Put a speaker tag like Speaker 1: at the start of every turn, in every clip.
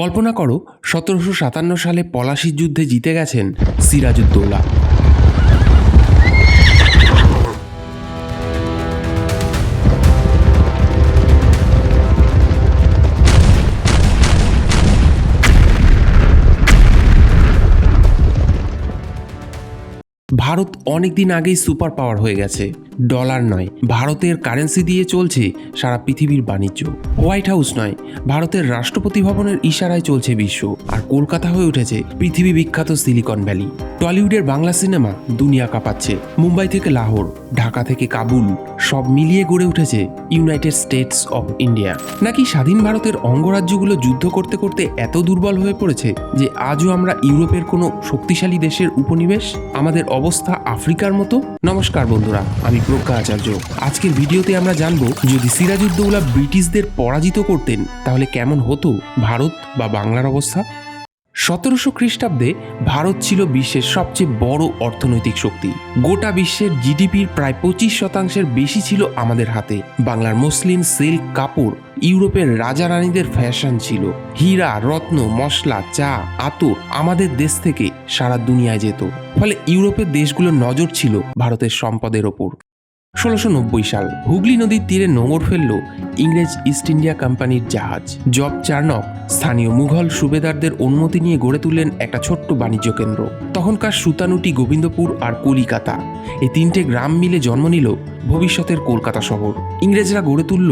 Speaker 1: কল্পনা করো সতেরোশো সাতান্ন সালে পলাশির যুদ্ধে জিতে গেছেন সিরাজউদ্দৌলা। ভারত অনেক দিন আগেই সুপার পাওয়ার হয়ে গেছে। ডলার নয়, ভারতের কারেন্সি দিয়ে চলছে সারা পৃথিবীর বাণিজ্য। হোয়াইট হাউস নয়, ভারতের রাষ্ট্রপতি ভবনের ইশারায় চলছে বিশ্ব। আর কলকাতা হয়ে উঠেছে পৃথিবী বিখ্যাত সিলিকন ভ্যালি। টলিউডের বাংলা সিনেমা দুনিয়া কাঁপাচ্ছে। মুম্বাই থেকে লাহোর, ঢাকা থেকে কাবুল, সব মিলিয়ে গড়ে উঠেছে ইউনাইটেড স্টেটস অফ ইন্ডিয়া। নাকি স্বাধীন ভারতের অঙ্গরাজ্যগুলো যুদ্ধ করতে করতে এত দুর্বল হয়ে পড়েছে যে আজও আমরা ইউরোপের কোনো শক্তিশালী দেশের উপনিবেশ? আমাদের অবস্থা আফ্রিকার মতো? নমস্কার বন্ধুরা, আমি প্রজ্ঞা আচার্য। আজকের ভিডিওতে আমরা জানব, যদি সিরাজউদ্দৌলা ব্রিটিশদের পরাজিত করতেন, তাহলে কেমন হতো ভারত বা বাংলার অবস্থা? সতেরোশো খ্রিস্টাব্দে ভারত ছিল বিশ্বের সবচেয়ে বড় অর্থনৈতিক শক্তি। গোটা বিশ্বের জিডিপির প্রায় পঁচিশ শতাংশের বেশি ছিল আমাদের হাতে। বাংলার মুসলিম সিল্ক কাপড় ইউরোপের রাজা রানীদের ফ্যাশন ছিল। হীরা, রত্ন, মশলা, চা, আতর আমাদের দেশ থেকে সারা দুনিয়ায় যেত। ফলে ইউরোপের দেশগুলোর নজর ছিল ভারতের সম্পদের ওপর। ষোলোশো সাল হুগলি নদীর তীরে নোঙর ফেলল ইংরেজ ইস্ট ইন্ডিয়া কোম্পানির জাহাজ। জব চার্নক, স্থানীয় মুঘল সুবেদারদের অনুমতি নিয়ে গড়ে তুললেন একটা ছোট্ট বাণিজ্য কেন্দ্র। তখনকার সুতানুটি গোবিন্দপুর আর কলিকাতা। এই তিনটে গ্রাম মিলে জন্ম নিল ভবিষ্যতের কলকাতা শহর। ইংরেজরা গড়ে তুলল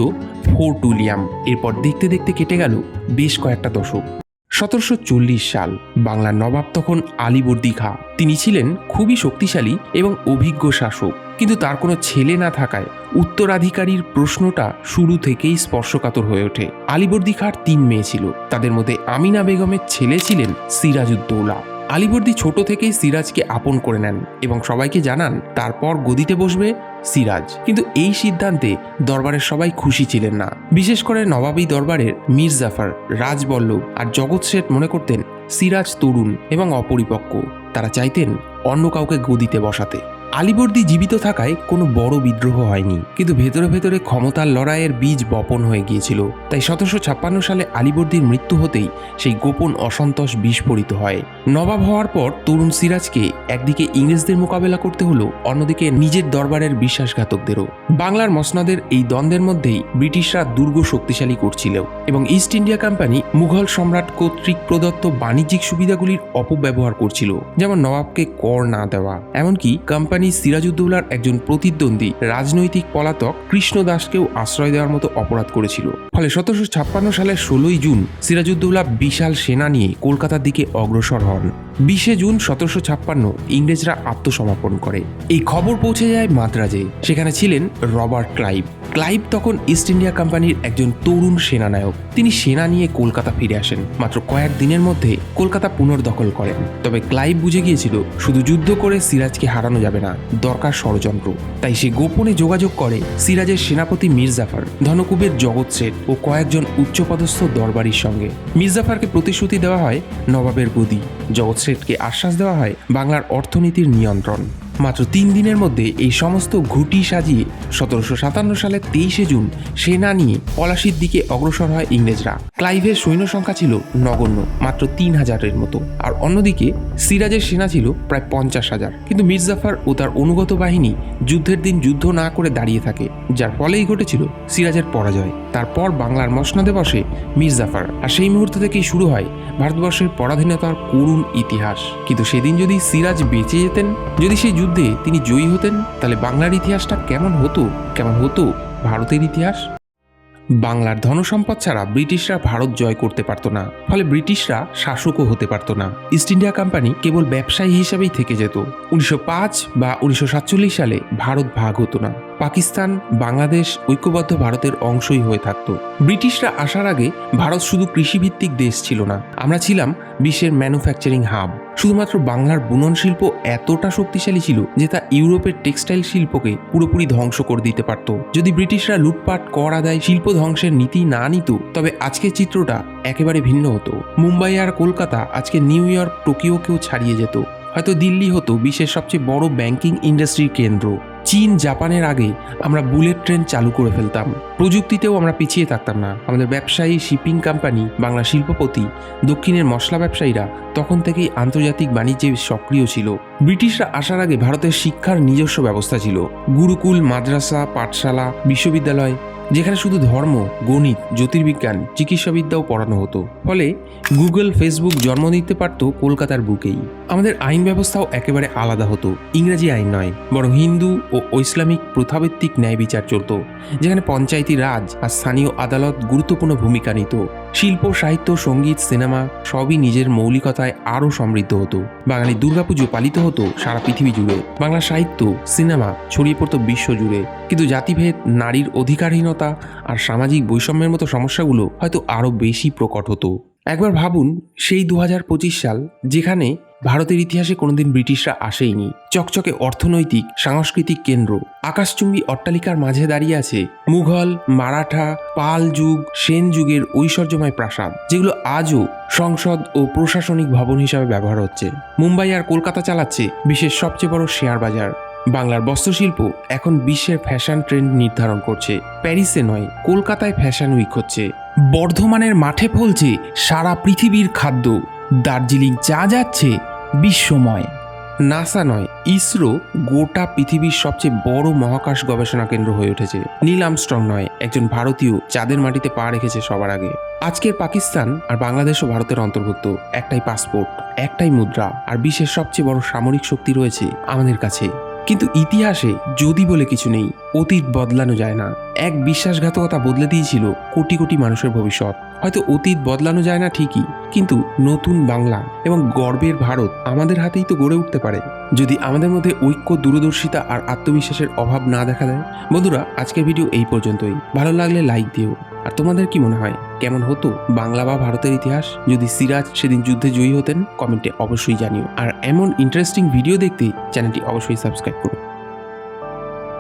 Speaker 1: ফোর্ট উইলিয়াম। এরপর দেখতে দেখতে কেটে গেল বেশ কয়েকটা দশক। সতেরোশো চল্লিশ সাল বাংলার নবাব তখন আলিবর্দী খা তিনি ছিলেন খুবই শক্তিশালী এবং অভিজ্ঞ শাসক। কিন্তু তার কোনো ছেলে না থাকায় উত্তরাধিকারীর প্রশ্নটা শুরু থেকেই স্পর্শকাতর হয়ে ওঠে। আলিবর্দী খাঁর তিন মেয়ে ছিল। তাদের মধ্যে আমিনা বেগমের ছেলে ছিলেন সিরাজউদ্দৌলা। আলিবর্দী ছোট থেকেই সিরাজকে আপন করে নেন এবং সবাইকে জানান, তারপর গদিতে বসবে সিরাজ। কিন্তু এই সিদ্ধান্তে দরবারের সবাই খুশি ছিলেন না। বিশেষ করে নবাবী দরবারের মীর জাফর, রাজবল্লভ আর জগৎ শেঠ মনে করতেন, সিরাজ তরুণ এবং অপরিপক্ক। তারা চাইতেন অন্য কাউকে গদিতে বসাতে। আলিবর্দী জীবিত থাকায় কোনো বড় বিদ্রোহ হয়নি। কিন্তু ভেতরে ভেতরে ক্ষমতার লড়াইয়ের বীজ বপন হয়ে গিয়েছিল। তাই সতেরোশো ছাপ্পান্ন সালে আলিবর্দীর মৃত্যু হতেই সেই গোপন অসন্তোষ বিস্ফোরিত হয়। নবাব হওয়ার পর তরুণ সিরাজকে একদিকে ইংরেজদের মোকাবেলা করতে হলো, অন্যদিকে নিজের দরবারের বিশ্বাসঘাতকদেরও। বাংলার মসনদের এই দ্বন্দ্বের মধ্যেই ব্রিটিশরা দুর্গ শক্তিশালী করছিল এবং ইস্ট ইন্ডিয়া কোম্পানি মুঘল সম্রাট কর্তৃক প্রদত্ত বাণিজ্যিক সুবিধাগুলির অপব্যবহার করছিল, যেমন নবাবকে কর না দেওয়া। এমনকি কোম্পানি সিরাজউদ্দৌলার একজন প্রতিদ্বন্দ্বী রাজনৈতিক পলাতক কৃষ্ণ দাসকেও আশ্রয় দেওয়ার মতো অপরাধ করেছিল। ফলে সতেরোশো ছাপ্পান্ন সালের ষোলোই জুন সিরাজুদ্দৌলা বিশাল সেনা নিয়ে কলকাতার দিকে অগ্রসর হন। বিশে জুন সতেরোশো ছাপ্পান্ন ইংরেজরা আত্মসমর্পণ করে। এই খবর পৌঁছে যায় মাদ্রাজে। সেখানে ছিলেন রবার্ট ক্লাইভ। ক্লাইভ তখন ইস্ট ইন্ডিয়া কোম্পানির একজন তরুণ সেনানায়ক। তিনি সেনা নিয়ে কলকাতা ফিরে আসেন। মাত্র কয়েক দিনের মধ্যে কলকাতা পুনর্দখল করেন। তবে ক্লাইভ বুঝে গিয়েছিল, শুধু যুদ্ধ করে সিরাজকে হারানো যাবে না, দরকার ষড়যন্ত্র। তাই সে গোপনে যোগাযোগ করে সিরাজের সেনাপতি মির্জাফার, ধনকুবের জগৎ শেঠ ও কয়েকজন উচ্চপদস্থ দরবারির সঙ্গে। মির্জাফারকে প্রতিশ্রুতি দেওয়া হয় নবাবের গদি। জগৎ শেঠকে আশ্বাস দেওয়া হয় বাংলার অর্থনীতির নিয়ন্ত্রণ। মাত্র তিন দিনের মধ্যে এই সমস্ত ঘুটি সাজিয়ে সতেরোশো সাতান্ন সালের তেইশে জুন সেনা নিয়ে পলাশির দিকে অগ্রসর হয় ইংরেজরা। ক্লাইভের সৈন্য সংখ্যা ছিল নগণ্য, মাত্র তিন হাজারের মতো। আর অন্যদিকে সিরাজের সেনা ছিল প্রায় পঞ্চাশ হাজার। কিন্তু মির্জাফার ও তার অনুগত বাহিনী যুদ্ধের দিন যুদ্ধ না করে দাঁড়িয়ে থাকে, যার ফলেই ঘটেছিল সিরাজের পরাজয়। তারপর বাংলার মসনদে বসে মির্জাফর আর সেই মুহূর্ত থেকেই শুরু হয় ভারতবর্ষের পরাধীনতার করুণ ইতিহাস। কিন্তু সেদিন যদি সিরাজ বেঁচে যেতেন, যদি সেই যুদ্ধে তিনি জয়ী হতেন, তাহলে বাংলার ইতিহাসটা কেমন হতো? কেমন হতো ভারতের ইতিহাস? বাংলার ধনসম্পদ ছাড়া ব্রিটিশরা ভারত জয় করতে পারতো না। ফলে ব্রিটিশরা শাসকও হতে পারতো না। ইস্ট ইন্ডিয়া কোম্পানি কেবল ব্যবসায়ী হিসাবেই থেকে যেত। উনিশশো পাঁচ বা উনিশশো সাতচল্লিশ সালে ভারত ভাগ হতো না। পাকিস্তান, বাংলাদেশ ঐক্যবদ্ধ ভারতের অংশই হয়ে থাকতো। ব্রিটিশরা আসার আগে ভারত শুধু কৃষিভিত্তিক দেশ ছিল না। আমরা ছিলাম বিশ্বের ম্যানুফ্যাকচারিং হাব। শুধুমাত্র বাংলার বুনন শিল্প এতটা শক্তিশালী ছিল যে তা ইউরোপের টেক্সটাইল শিল্পকে পুরোপুরি ধ্বংস করে দিতে পারত। যদি ব্রিটিশরা লুটপাট, কর আদায়, শিল্প ধ্বংসের নীতি না নিত, তবে আজকের চিত্রটা একেবারে ভিন্ন হতো। মুম্বাই আর কলকাতা আজকে নিউ ইয়র্ক, টোকিওকেও ছাড়িয়ে যেত। হয়তো দিল্লি হতো বিশ্বের সবচেয়ে বড় ব্যাংকিং ইন্ডাস্ট্রির কেন্দ্র। চীন, জাপানের আগে আমরা বুলেট ট্রেন চালু করে ফেলতাম। প্রযুক্তিতেও আমরা পিছিয়ে থাকতাম না। আমাদের ব্যবসায়ী, শিপিং কোম্পানি, বাংলা শিল্পপতি, দক্ষিণের মশলা ব্যবসায়ীরা তখন থেকেই আন্তর্জাতিক বাণিজ্যে সক্রিয় ছিল। ব্রিটিশরা আসার আগে ভারতের শিক্ষার নিজস্ব ব্যবস্থা ছিল। গুরুকুল, মাদ্রাসা, পাঠশালা, বিশ্ববিদ্যালয় যেখানে শুধু ধর্ম, গণিত, জ্যোতির্বিজ্ঞান, চিকিৎসাবিদ্যাও পড়ানো হতো। ফলে গুগল, ফেসবুক জন্ম নিতে পারত কলকাতার বুকেই। আমাদের আইন ব্যবস্থাও একেবারে আলাদা হতো। ইংরেজি আইন নয়, বরং হিন্দু ও ইসলামিক প্রথাভিত্তিক ন্যায় বিচার চলত, যেখানে পঞ্চায়েতি রাজ আর স্থানীয় আদালত গুরুত্বপূর্ণ ভূমিকা নিত। শিল্প, সাহিত্য, সংগীত, সিনেমা সবই নিজের মৌলিকতায় আরও সমৃদ্ধ হতো। বাঙালি দুর্গাপুজো পালিত হতো সারা পৃথিবী জুড়ে। বাংলা সাহিত্য, সিনেমা ছড়িয়ে পড়তো বিশ্ব জুড়ে। কিন্তু জাতিভেদ, নারীর অধিকারহীনতা আর সামাজিক বৈষম্যের মতো সমস্যাগুলো হয়তো আরও বেশি প্রকট হতো। একবার ভাবুন, সেই দু হাজার পঁচিশ সাল যেখানে ভারতের ইতিহাসে কোনোদিন ব্রিটিশরা আসেইনি। চকচকে অর্থনৈতিক, সাংস্কৃতিক কেন্দ্র। আকাশচুম্বী অট্টালিকার মাঝে দাঁড়িয়ে আছে মুঘল, মারাঠা, পাল যুগ, সেন যুগের ঐশ্বর্যময় প্রাসাদ, যেগুলো আজও সংসদ ও প্রশাসনিক ভবন হিসাবে ব্যবহার হচ্ছে। মুম্বাই আর কলকাতা চালাচ্ছে বিশ্বের সবচেয়ে বড় শেয়ার বাজার। বাংলার বস্ত্রশিল্প এখন বিশ্বের ফ্যাশন ট্রেন্ড নির্ধারণ করছে। প্যারিসে নয়, কলকাতায় ফ্যাশন উইক হচ্ছে। বর্ধমানের মাঠে ফলছে সারা পৃথিবীর খাদ্য। দার্জিলিং চা যাচ্ছে বিশ্বময়। নাসা নয়, ইসরো গোটা পৃথিবীর সবচেয়ে বড় মহাকাশ গবেষণা কেন্দ্র হয়ে উঠেছে। নীল আমস্ট্রং নয়, একজন ভারতীয় চাঁদের মাটিতে পা রেখেছে সবার আগে। আজকের পাকিস্তান আর বাংলাদেশও ভারতের অন্তর্ভুক্ত, একটাই পাসপোর্ট, একটাই মুদ্রা, আর বিশ্বের সবচেয়ে বড় সামরিক শক্তি রয়েছে আমাদের কাছে। কিন্তু ইতিহাসে যদি বলে কিছু নেই, অতীত বদলানো যায় না। এক বিশ্বাসঘাতকতা বদলে দিয়েছিল কোটি কোটি মানুষের ভবিষ্যৎ। হয়তো অতীত বদলানো যায় না ঠিকই, কিন্তু নতুন বাংলা এবং গর্বের ভারত আমাদের হাতেই তো গড়ে উঠতে পারে। যদি আমাদের মধ্যে ঐক্য, দূরদর্শিতা আর আত্মবিশ্বাসের অভাব না দেখা দেয়, বন্ধুরা, আজকের ভিডিও এই পর্যন্তই। ভালো লাগলে লাইক দিও। আর তোমাদের কি মনে হয়? কেমন হতো বাংলা বা ভারতের ইতিহাস? যদি সিরাজ সেদিন যুদ্ধে জয়ী হতেন, কমেন্টে অবশ্যই জানিও। আর এমন ইন্টারেস্টিং ভিডিও দেখতে চ্যানেলটি অবশ্যই সাবস্ক্রাইব করুন